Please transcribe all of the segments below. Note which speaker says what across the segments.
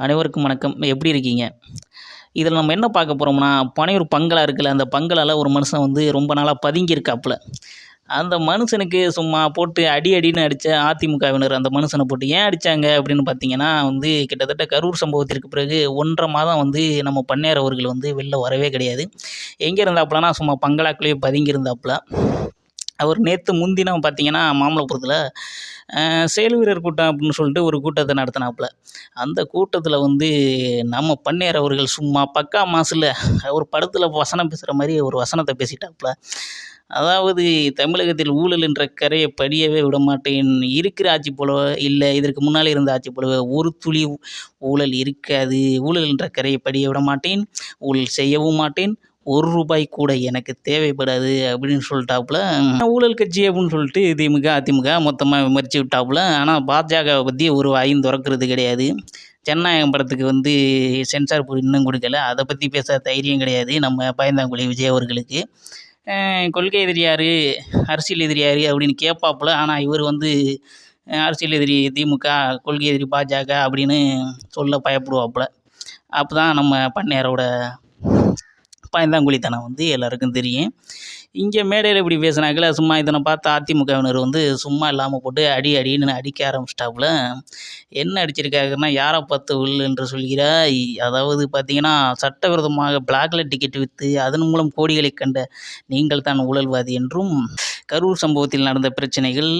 Speaker 1: அனைவருக்கும் வணக்கம். எப்படி இருக்கீங்க? இதில் நம்ம என்ன பார்க்க போகிறோம்னா பனையூர் பங்களா இருக்குல்ல அந்த பங்களால் ஒரு மனுஷன் வந்து ரொம்ப நாளாக பதுங்கியிருக்காப்புல. அந்த மனுஷனுக்கு சும்மா போட்டு அடி அடின்னு அடித்த அதிமுகவினர் அந்த மனுஷனை போட்டு ஏன் அடித்தாங்க அப்படின்னு பார்த்தீங்கன்னா வந்து கிட்டத்தட்ட கரூர் சம்பவத்திற்கு பிறகு ஒன்றரை மாதம் வந்து நம்ம பண்ணையார் அவர்கள் வந்து வெளில வரவே கிடையாது. எங்கே இருந்தாப்புலனா சும்மா பங்களாக்குள்ளேயே பதுங்கி இருந்தாப்புல அவர் நேற்று முன்தினம் பார்த்தீங்கன்னா மாமல்லபுரத்தில் செயல் வீரர் கூட்டம் அப்படின்னு சொல்லிட்டு ஒரு கூட்டத்தை நடத்தினாப்புல. அந்த கூட்டத்தில் வந்து நம்ம பண்ணையார் அவர்கள் சும்மா பக்கா மாசில் ஒரு படத்தில் வசனம் பேசுகிற மாதிரி ஒரு வசனத்தை பேசிட்டாப்புல. அதாவது தமிழகத்தில் ஊழல் என்ற கரையை படியவே விட மாட்டேன். இருக்கிற ஆட்சி போலவோ இல்லை இதற்கு முன்னால் இருந்த ஆட்சி போலவோ ஒரு துளி ஊழல் இருக்காது. ஊழல் என்ற கரையை படிய விட மாட்டேன். ஊழல் செய்யவும் மாட்டேன். ஒரு ரூபாய் கூட எனக்கு தேவைப்படாது அப்படின்னு சொல்லிட்டாப்புல. ஊழல் கட்சி அப்படின்னு சொல்லிட்டு திமுக அதிமுக மொத்தமாக விமர்சி விட்டாப்புல. ஆனால் பாஜகவை பற்றி ஒரு வாயும் திறக்கிறது கிடையாது. ஜனநாயகம் படத்துக்கு வந்து சென்சார் போர்டு இன்னும் கொடுக்கல. அதை பற்றி பேச தைரியம் கிடையாது நம்ம பயந்தாங்குழி விஜய் அவர்களுக்கு. கொள்கை எதிரியார் அரசியல் எதிரியார் அப்படின்னு கேட்பாப்புல. ஆனால் இவர் வந்து அரசியல் எதிரி திமுக கொள்கை எதிரி பாஜக அப்படின்னு சொல்ல பயப்படுவாப்புல. அப்போ தான் நம்ம பண்ணையாரோட பயந்தாங்குழித்தனம் வந்து எல்லாருக்கும் தெரியும். இங்கே மேடையில் இப்படி பேசினாக்கில் சும்மா இதனை பார்த்து அதிமுகவினர் வந்து சும்மா இல்லாமல் போட்டு அடி அடின்னு அடிக்க ஆரம்பிச்சிட்டாப்புல. என்ன அடிச்சிருக்காங்கன்னா யாரை பார்த்து உள் என்று சொல்கிறாய்? அதாவது பார்த்தீங்கன்னா சட்டவிரோதமாக பிளாக்ல டிக்கெட் விற்று அதன் மூலம் கோடிகளை கண்ட நீங்கள் தான் ஊழல்வாதி என்றும் கரூர் சம்பவத்தில் நடந்த பிரச்சனைகள்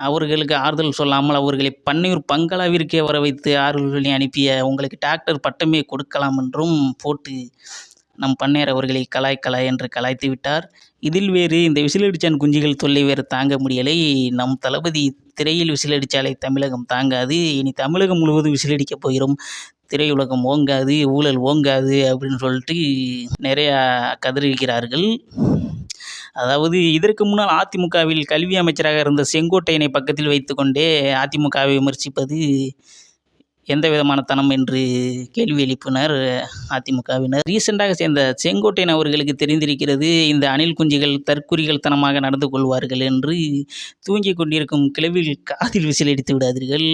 Speaker 1: அவர்களுக்கு ஆறுதல் சொல்லாமல் அவர்களை பன்னீர் பங்களாவிற்கே வர வைத்து ஆறுதல் அனுப்பிய உங்களுக்கு டாக்டர் பட்டமே கொடுக்கலாம் என்றும் போட்டு நம் பண்ணையார் அவர்களை கலாய் கலாய் என்று கலாய்த்து விட்டார். இதில் வேறு இந்த விசிலடிச்சான் குஞ்சுகள் தொல்லை வேறு தாங்க முடியலை. நம் தளபதி திரையில் விசிலடித்தாலே தமிழகம் தாங்காது. இனி தமிழகம் முழுவதும் விசிலடிக்கப் போகிறோம். திரையுலகம் ஓங்காது ஊழல் ஓங்காது அப்படின்னு சொல்லிட்டு நிறையா கதறியிருக்கிறார்கள். அதாவது இதற்கு முன்னால் அதிமுகவில் கல்வி அமைச்சராக இருந்த செங்கோட்டையனை பக்கத்தில் வைத்துக்கொண்டே அதிமுகவை விமர்சிப்பது எந்த விதமான தனம் என்று கேள்வி எழுப்பினர் அதிமுகவினர். ரீசெண்டாக சேர்ந்த செங்கோட்டையன் அவர்களுக்கு தெரிந்திருக்கிறது இந்த அணில் குஞ்சுகள் தற்குறிகள் தனமாக நடந்து கொள்வார்கள் என்று தூங்கி கொண்டிருக்கும் கிளவில் காதில் விசில் அடித்து விடாதீர்கள்.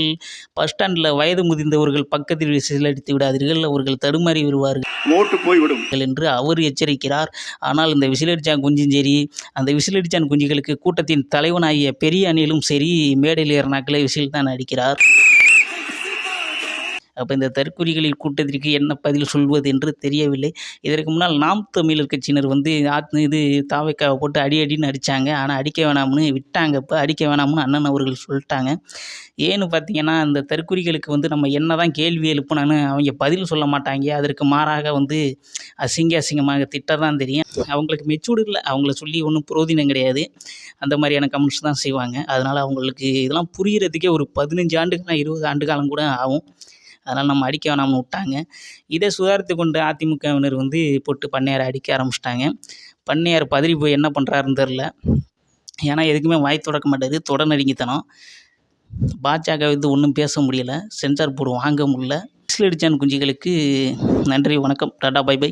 Speaker 1: பஸ் ஸ்டாண்டில் வயது முதிர்ந்தவர்கள் பக்கத்தில் விசில் அடித்து விடாதீர்கள். அவர்கள் தடுமாறி வருவார்கள்
Speaker 2: ஓட்டு போய்விடும்
Speaker 1: என்று அவர் எச்சரிக்கிறார். ஆனால் இந்த விசிலடிச்சான் குஞ்சும் சரி அந்த விசிலடிச்சான் குஞ்சுகளுக்கு கூட்டத்தின் தலைவனாகிய பெரிய அணிலும் சரி மேடையில் ஏறினாக்களை விசில் தான் அடிக்கிறார். அப்போ இந்த தற்குறிகளின் கூட்டத்திற்கு என்ன பதில் சொல்வது என்று தெரியவில்லை. இதற்கு முன்னால் நாம் தமிழர் கட்சியினர் வந்து இது தாவைக்காவை போட்டு அடி அடின்னு அடித்தாங்க ஆனால் அடிக்க வேணாம்னு விட்டாங்க. இப்போ அடிக்க வேணாம்னு அண்ணன் அவர்கள் சொல்லிட்டாங்க. ஏன்னு பார்த்தீங்கன்னா இந்த தற்குறிகளுக்கு வந்து நம்ம என்ன தான் கேள்வி எழுப்பினான்னு அவங்க பதில் சொல்ல மாட்டாங்க. அதற்கு மாறாக வந்து அசிங்க அசிங்கமாக திட்ட தான் தெரியும். அவங்களுக்கு மெச்சூர்டு இல்லை. அவங்கள சொல்லி ஒன்றும் புரோதினம் கிடையாது. அந்த மாதிரியான கமெண்ட்ஸ் தான் செய்வாங்க. அதனால் அவங்களுக்கு இதெல்லாம் புரிகிறதுக்கே ஒரு பதினஞ்சு ஆண்டுகள் இருபது ஆண்டு காலம் கூட ஆகும். அதனால் நம்ம அடிக்க வேணாம்னு விட்டாங்க. இதை சுதாரித்து கொண்டு அதிமுகவினர் வந்து போட்டு பண்ணையாரை அடிக்க ஆரம்பிச்சிட்டாங்க. பண்ணையார் பதறி போய் என்ன பண்ணுறாருன்னு தெரில ஏன்னா எதுக்குமே வாய் தொடக்க மாட்டார் தொடர்நடுங்கித்தனம் பாஜக வந்து ஒன்றும் பேச முடியலை. சென்சார் போர்டு வாங்க முடியல. விசில் அடிச்சான் குஞ்சுகளுக்கு நன்றி வணக்கம். Tata bye bye.